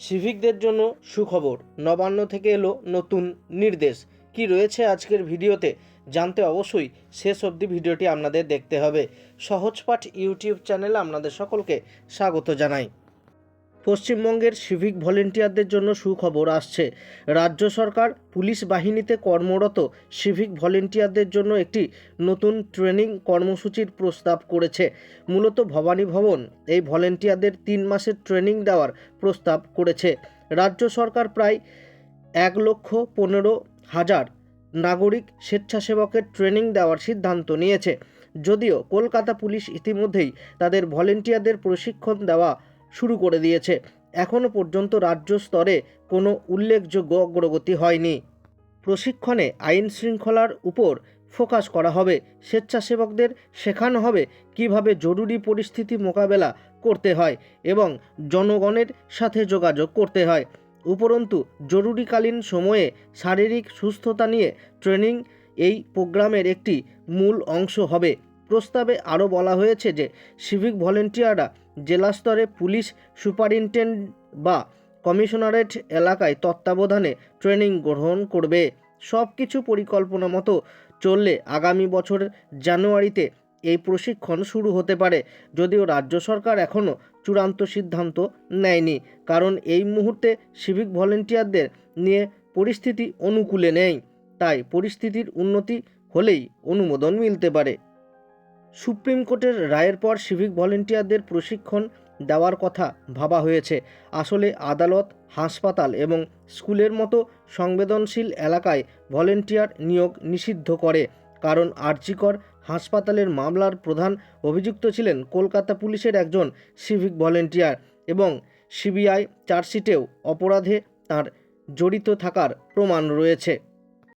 সিভিকদের জন্য সুখবর। নবান্ন থেকে এলো নতুন নির্দেশ। কি রয়েছে আজকের ভিডিওতে জানতে অবশ্যই শেষ অবধি ভিডিওটি আপনাদের দেখতে হবে। সহজপাঠ ইউটিউব চ্যানেলে আপনাদের সকলকে স্বাগত জানাই। পশ্চিমবঙ্গের সিভিক ভলেন্টিয়ারদের জন্য সুখবর আসছে। রাজ্য সরকার পুলিশ বাহিনীতে কর্মরত সিভিক ভলেন্টিয়ারদের জন্য একটি নতুন ট্রেনিং কর্মসূচির প্রস্তাব করেছে। মূলত ভবানী ভবন, এই ভলেন্টিয়ারদের তিন মাসের ট্রেনিং দেওয়ার প্রস্তাব করেছে। রাজ্য সরকার প্রায় এক লক্ষ পনেরো হাজার নাগরিক স্বেচ্ছাসেবকের ট্রেনিং দেওয়ার সিদ্ধান্ত নিয়েছে। যদিও কলকাতা পুলিশ ইতিমধ্যেই তাদের ভলেন্টিয়ারদের প্রশিক্ষণ দেওয়া শুরু করে দিয়েছে। এখনও পর্যন্ত রাজ্য স্তরে কোনো উল্লেখযোগ্য অগ্রগতি হয়নি। প্রশিক্ষণে আইন শৃঙ্খলার উপর ফোকাস করা হবে। স্বেচ্ছাসেবকদের শেখানো হবে কীভাবে জরুরি পরিস্থিতি মোকাবেলা করতে হয় এবং জনগণের সাথে যোগাযোগ করতে হয়। উপরন্তু, জরুরিকালীন সময়ে শারীরিক সুস্থতা নিয়ে ট্রেনিং এই প্রোগ্রামের একটি মূল অংশ হবে। প্রস্তাবে আরও বলা হয়েছে যে, সিভিক ভলেন্টিয়াররা জেলা স্তরে পুলিশ সুপারিনটেন্ডেন্ট বা কমিশনারেট এলাকায় তত্ত্বাবধানে ট্রেনিং গ্রহণ করবে। সব কিছু পরিকল্পনা মতো চললে আগামী বছরের জানুয়ারিতে এই প্রশিক্ষণ শুরু হতে পারে। যদিও রাজ্য সরকার এখনও চূড়ান্ত সিদ্ধান্ত নেয়নি, কারণ এই মুহূর্তে সিভিক ভলেন্টিয়ারদের নিয়ে পরিস্থিতি অনুকূলে নেই। তাই পরিস্থিতির উন্নতি হলেই অনুমোদন মিলতে পারে। সুপ্রিম কোর্টের রায়ের পর সিভিক ভলেন্টিয়ারদের প্রশিক্ষণ দেওয়ার কথা ভাবা হয়েছে। আসলে আদালত, হাসপাতাল এবং স্কুলের মতো সংবেদনশীল এলাকায় ভলেন্টিয়ার নিয়োগ নিষিদ্ধ করে। কারণ আর্জিকর হাসপাতালের মামলার প্রধান অভিযুক্ত ছিলেন কলকাতা পুলিশের একজন সিভিক ভলেন্টিয়ার এবং সিবিআই চার্জশিটেও অপরাধে তার জড়িত থাকার প্রমাণ রয়েছে।